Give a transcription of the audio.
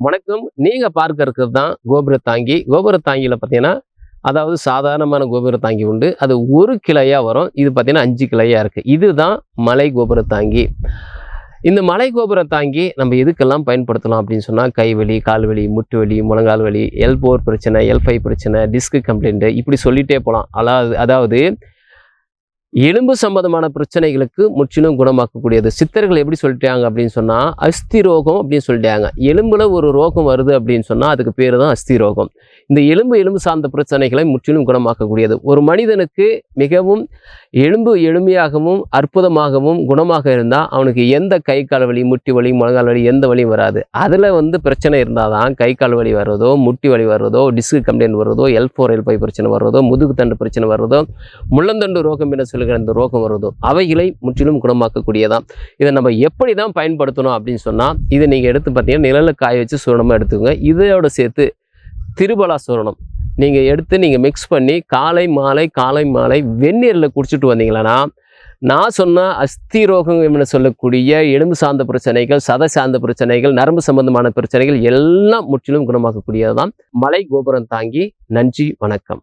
வணக்கம். நீங்க பார்க்க இருக்கிறது தான் கோபுர தாங்கி கோபுர தாங்கியில பார்த்தீங்கன்னா அதாவது சாதாரணமான கோபுர தாங்கி உண்டு. அது ஒரு கிளையா வரும். இது பார்த்தீங்கன்னா அஞ்சு கிளையா இருக்கு. இதுதான் மலை கோபுர தாங்கி. இந்த மலை கோபுர தாங்கி நம்ம எதுக்கெல்லாம் பயன்படுத்தலாம் அப்படின்னு சொன்னால் கைவலி கால்வலி முட்டு வலி முழங்கால் வலி எல் போர் பிரச்சனை எல் ஃபைவ் பிரச்சனை டிஸ்க் கம்ப்ளைண்ட்டு இப்படி சொல்லிகிட்டே போகலாம் அதாவது அதாவது எலும்பு சம்பந்தமான பிரச்சனைகளுக்கு முற்றிலும் குணமாக்கக்கூடியது. சித்தர்கள் எப்படி சொல்லிட்டாங்க அப்படின்னு சொன்னால் அஸ்தி ரோகம் அப்படின்னு சொல்லிட்டாங்க. எலும்புல ஒரு ரோகம் வருது அப்படின்னு சொன்னால் அதுக்கு பேர் தான் அஸ்தி ரோகம் இந்த எலும்பு எலும்பு சார்ந்த பிரச்சனைகளை முற்றிலும் குணமாக்கக்கூடியது. ஒரு மனிதனுக்கு மிகவும் எலும்பு எளிமையாகவும் அற்புதமாகவும் குணமாக இருந்தால் அவனுக்கு எந்த கை கால் வலி முட்டி வலி முழங்கால் வலி எந்த வலியும் வராது. அதில் வந்து பிரச்சனை இருந்தால் தான் கை கால் வலி வர்றதோ முட்டி வலி வர்றதோ டிஸ்க் கம்ப்ளைண்ட் வர்றதோ எல் ஃபோர் எல் ஃபைவ் பிரச்சனை வர்றதோ முதுகு தண்டு பிரச்சனை வர்றதோ முள்ளந்தண்டு ரோகம் என சொல்கிற இந்த ரோகம் வருதோ அவைகளை முற்றிலும் குணமாக்கக்கூடியதான் இதை நம்ம எப்படி தான் பயன்படுத்தணும் அப்படின்னு சொன்னால் இதை நீங்கள் எடுத்து பார்த்தீங்கன்னா நிழலில் காய வச்சு சூரணமாக எடுத்துக்கோங்க. இதோட சேர்த்து திருபலாசுரணம் நீங்கள் எடுத்து நீங்கள் மிக்ஸ் பண்ணி காலை மாலை காலை மாலை வெந்நீரில் குடிச்சிட்டு வந்தீங்களன்னா நான் சொன்ன அஸ்தி ரோகம் என்று சொல்லக்கூடிய எலும்பு சார்ந்த பிரச்சனைகள் சதை சார்ந்த பிரச்சனைகள் நரம்பு சம்பந்தமான பிரச்சனைகள் எல்லாம் முற்றிலும் குணமாக்கக்கூடியது தான் மலை கோபுரம் தாங்கி நன்றி வணக்கம்.